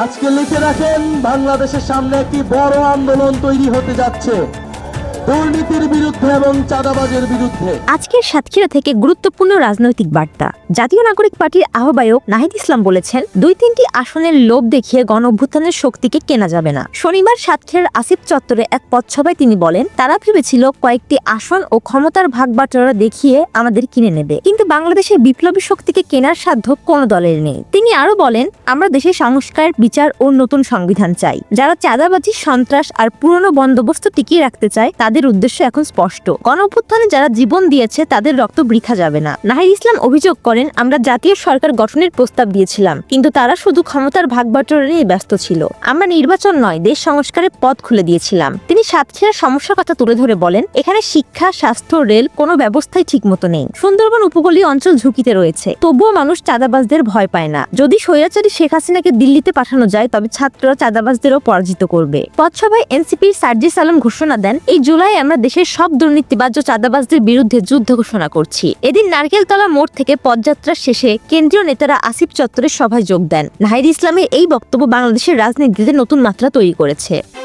আজকে লিখে রাখেন বাংলাদেশের সামনে একটি বড় আন্দোলন তৈরি হতে যাচ্ছে। দুর্নীতির বিরুদ্ধে এবং চাঁদাবাজের বিরুদ্ধে। আজকের সাতক্ষীরা থেকে গুরুত্বপূর্ণ রাজনৈতিক বার্তা। জাতীয় নাগরিক পার্টির আহ্বায়ক নাহিদ ইসলাম বলেছেন, দুই তিনটি আসনের লোভ দেখিয়ে গণ অভ্যুত্থানের শক্তিকে কেনা যাবে না। শনিবার সাতক্ষীরার আসিফ চত্বরে এক পথসভায় তিনি বলেন, তারা ভেবেছিল কয়েকটি আসন ও ক্ষমতার ভাগ বাটোয়ারা দেখিয়ে আমাদের কিনে নেবে। কিন্তু বাংলাদেশের বিপ্লবী শক্তিকে কেনার সাধ্য কোনো দলের নেই। তিনি আরও বলেন, আমরা দেশের সংস্কার, বিচার ও নতুন সংবিধান চাই। যারা চাঁদাবাজি, সন্ত্রাস আর পুরনো বন্দোবস্ত টিকিয়ে রাখতে চায়, তাদের উদ্দেশ্য এখন স্পষ্ট। গণ যারা জীবন দিয়েছে, তাদের রক্ত বৃথা যাবে না। নাহির ইসলাম অভিযোগ করেন, আমরা জাতীয় সরকার গঠনের প্রস্তাব দিয়েছিলাম, কিন্তু তারা শুধু ক্ষমতার ভাগ নিয়ে ব্যস্ত ছিল। আমরা নির্বাচন নয়, দেশ সংস্কারের পথ খুলে দিয়েছিলাম। তিনি সাতক্ষীরার সমস্যার কথা তুলে ধরে বলেন, এখানে শিক্ষা, স্বাস্থ্য, রেল কোনো ব্যবস্থাই ঠিক মতো নেই। সুন্দরবন উপকূলীয় অঞ্চল ঝুঁকিতে রয়েছে। তবুও মানুষ চাঁদাবাজদের ভয় পায় না। যদি স্বৈরাচারী শেখ হাসিনাকে দিল্লিতে পাঠানো যায়, তবে ছাত্ররা চাঁদাবাজদেরও পরাজিত করবে। পথসভায় এনসিপির সার্জিস আলম ঘোষণা দেন, এই জুলাই আমরা দেশের সব দুর্নীতিবাজ চাঁদাবাজদের বিরুদ্ধে যুদ্ধ ঘোষণা করছি। এদিন নারকেলতলা মোড় থেকে পদযাত্রার শেষে কেন্দ্রীয় নেতারা আসিফ চত্বরের সভায় যোগ দেন। নাহিদ ইসলামের এই বক্তব্য বাংলাদেশের রাজনীতিতে নতুন মাত্রা তৈরি করেছে।